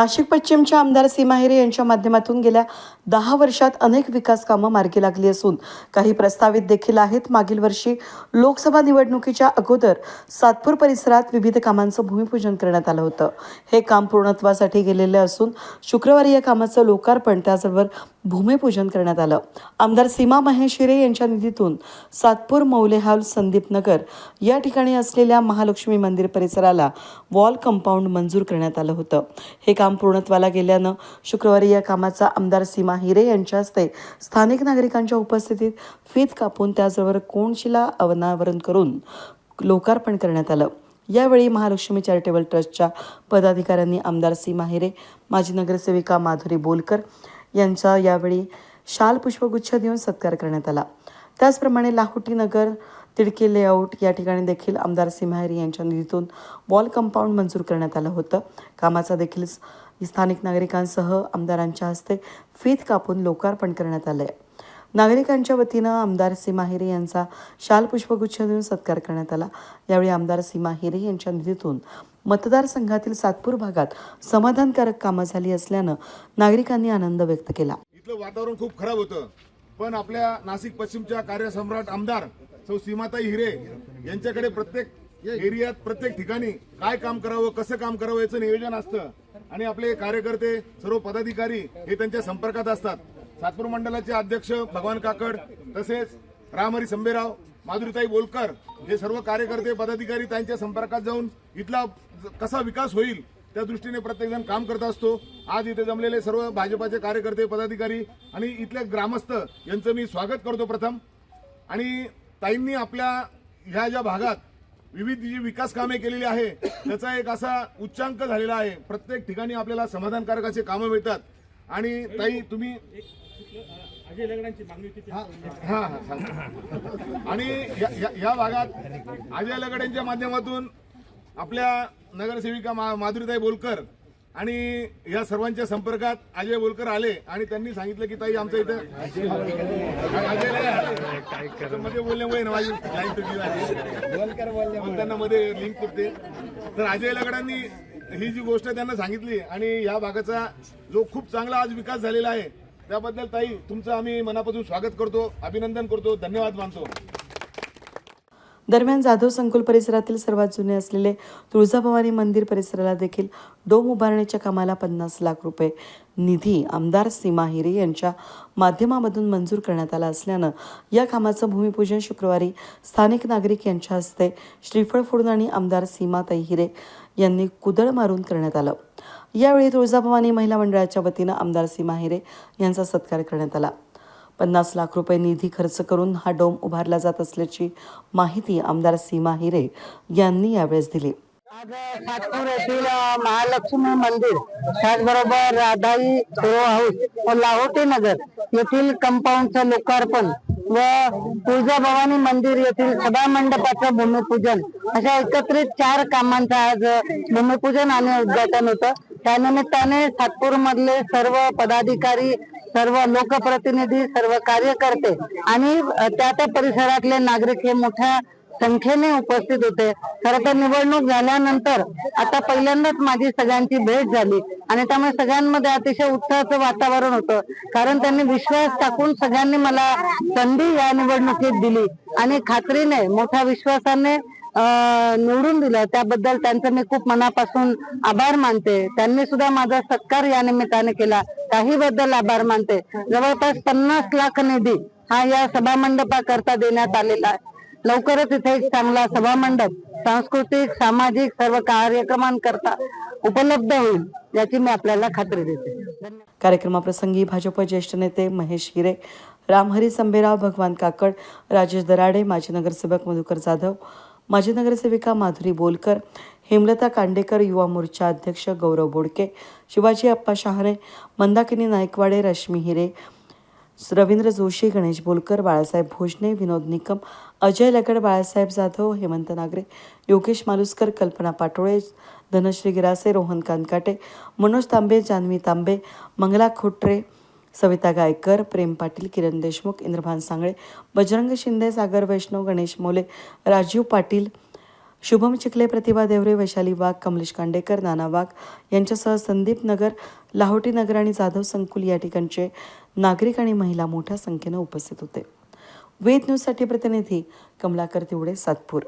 नाशिक पश्चिमच्या आमदार सीमा हिरे यांच्या माध्यमातून गेल्या दहा वर्षात अनेक विकास कामं मार्गी लागली असून काही प्रस्तावित देखील आहेत. मागील वर्षी लोकसभा निवडणुकीच्या अगोदर सातपूर परिसरात विविध कामांचं भूमिपूजन करण्यात आलं होतं. हे काम पूर्णत्वासाठी गेलेले असून शुक्रवारी या कामाचं लोकार्पण त्याचबरोबर भूमिपूजन करण्यात आलं. आमदार सीमा महेश हिरे यांच्या निधीतून सातपूर मौले हॉल संदीप नगर या ठिकाणी असलेल्या महालक्ष्मी मंदिर परिसराला वॉल कंपाऊंड मंजूर करण्यात आलं होतं. हे काम पूर्णत्वाला गेल्यानं शुक्रवारी या कामाचा आमदार सीमा हिरे यांच्या हस्ते स्थानिक नागरिकांच्या उपस्थितीत फीत कापून त्याचबरोबर कोणशिला अवनावरण करून लोकार्पण करण्यात आलं. यावेळी महालक्ष्मी चॅरिटेबल ट्रस्टच्या पदाधिकाऱ्यांनी आमदार सीमा हिरे माजी नगरसेविका माधुरी बोलकर यांचा यावेळी शाल पुष्पगुच्छ देऊन सत्कार करण्यात आला. त्याचप्रमाणे लाहोटी नगर तिडके लेआउट या ठिकाणी देखील आमदार सिम्हायरी यांच्या निधीतून वॉल कंपाऊंड मंजूर करण्यात आलं होतं. कामाचा देखील स्थानिक नागरिकांसह आमदारांच्या हस्ते फीत कापून लोकार्पण करण्यात आलं आहे नागरिकांच्या वतीनं आमदार सीमा हिरे यांचा शाल पुष्पगुच्छ देऊन सत्कार करण्यात आला. यावेळी आमदार सीमा हिरे यांच्या निधीतून मतदारसंघातील सातपूर भागात समाधानकारक कामं झाली असल्यानं नागरिकांनी आनंद व्यक्त केला. इथलं वातावरण खूप खराब होतं. पण आपल्या नाशिक पश्चिमच्या कार्यसम्राट आमदार सौ सीमाताई हिरे यांच्याकडे प्रत्येक एरियात प्रत्येक ठिकाणी काय काम करावं कसं काम करावं याचं नियोजन असतं. आणि आपले कार्यकर्ते सर्व पदाधिकारी हे त्यांच्या संपर्कात असतात. सातपूर मंडळाचे अध्यक्ष भगवान काकड तसेच रामहरी संबेराव माधुरीताई बोलकर हे सर्व कार्यकर्ते पदाधिकारी त्यांच्या संपर्कात जाऊन इथला कसा विकास होईल त्या दृष्टीने प्रत्येक जण काम करत असतो. आज इथे जमलेले सर्व भाजपाचे कार्यकर्ते पदाधिकारी आणि इथले ग्रामस्थ यांचं मी स्वागत करतो प्रथम. आणि ताईंनी आपल्या ह्या ज्या भागात विविध जी विकास कामे केलेली आहे त्याचा एक असा उच्चांक झालेला आहे. प्रत्येक ठिकाणी आपल्याला समाधानकारक असे कामं मिळतात. आणि ताई तुम्ही हा हा हा. आणि या भागात अजय लगड्यांच्या माध्यमातून आपल्या नगरसेविका मा- माधुरीताई बोलकर आणि या सर्वांच्या संपर्कात अजय बोलकर आले आणि त्यांनी सांगितलं की ताई आमच्या इथं मध्ये बोलल्यामुळे त्यांना मध्ये लिंक तुटते. तर अजय लगडांनी ही जी गोष्ट त्यांना सांगितली आणि या भागाचा जो खूप चांगला आज विकास झालेला आहे त्याबद्दल ताई तुमचं आम्ही मनापासून स्वागत करतो अभिनंदन करतो धन्यवाद मानतो. दरम्यान जाधव संकुल परिसरातील सर्वात जुने असलेले तुळजाभवानी मंदिर परिसराला देखील डोम उभारण्याच्या कामाला पन्नास लाख रुपये निधी आमदार सीमा हिरे यांच्या माध्यमामधून मंजूर करण्यात आला असल्यानं या कामाचं भूमिपूजन शुक्रवारी स्थानिक नागरिक यांच्या हस्ते श्रीफळ फोडून आणि आमदार सीमा हिरे यांनी कुदळ मारून करण्यात आलं. यावेळी तुळजाभवानी महिला मंडळाच्या वतीनं आमदार सीमा हिरे यांचा सत्कार करण्यात आला. पन्नास लाख रुपये निधी खर्च करून हा डोम उभारला जात असल्याची माहिती आमदार सीमा हिरे यांनी यावेळेस दिली. आज सातपूर येथील महालक्ष्मी मंदिर त्याचबरोबर राधाई सुरो हाऊस व लाहोटी नगर येथील कंपाऊंडचं लोकार्पण व तुळजाभवानी मंदिर येथील सभा मंडपाचं भूमिपूजन अशा एकत्रित चार कामांचं आज भूमिपूजन आणि उद्घाटन होतं. त्यानिमित्ताने सातपूर मधले सर्व पदाधिकारी सर्व लोकप्रतिनिधी सर्व कार्यकर्ते आणि त्या त्या परिसरातले नागरिक हे मोठ्या संख्येने उपस्थित होते. खरं तर निवडणूक झाल्यानंतर आता पहिल्यांदाच माझी सगळ्यांची भेट झाली आणि त्यामुळे सगळ्यांमध्ये अतिशय उत्साहाचं वातावरण होतं. कारण त्यांनी विश्वास टाकून सगळ्यांनी मला संधी या निवडणुकीत दिली आणि खात्रीने मोठ्या विश्वासाने निवडून दिलं. त्याबद्दल त्यांचं मी खूप मनापासून आभार मानते. त्यांनी सुद्धा माझा सत्कार या निमित्ताने केला. काही बद्दल आभार मानते. जवळपास पन्नास लाख निधी हा या सभामंडपाकरता देण्यात आलेला आहे. लवकरच इथे एक चांगला सभामंडप सांस्कृतिक सामाजिक सर्व कार्यक्रमांकरता उपलब्ध होईल याची मी आपल्याला खात्री देते. कार्यक्रमाप्रसंगी भाजप ज्येष्ठ नेते महेश हिरे रामहरी संभेराव भगवान काकड राजेश दराडे माजी नगरसेवक मधुकर जाधव माजी नगरसेविका माधुरी बोलकर हेमलता कांडेकर युवा मोर्चा अध्यक्ष गौरव बोडके शिवाजी अप्पा शहारे मंदाकिनी नायकवाडे रश्मी हिरे रवींद्र जोशी गणेश बोलकर बाळासाहेब भोजने विनोद निकम अजय लगड बाळासाहेब जाधव हेमंत नागरे योगेश मालुसकर कल्पना पाटोळे धनश्री गिरासे रोहन कानकाटे मनोज तांबे जान्हवी तांबे मंगला खोटरे सविता गायकर प्रेम पाटील किरण देशमुख इंद्रभान सांगळे बजरंग शिंदे सागर वैष्णव गणेश मोले राजीव पाटील शुभम चिखले प्रतिभा देवरे वैशाली वाघ कमलेश कांडेकर नाना वाघ यांच्यासह संदीप नगर लाहोटी नगर आणि जाधव संकुल या ठिकाणचे नागरिक आणि महिला मोठ्या संख्येनं उपस्थित होते. वेद न्यूजसाठी प्रतिनिधी कमलाकर तिवडे सातपूर.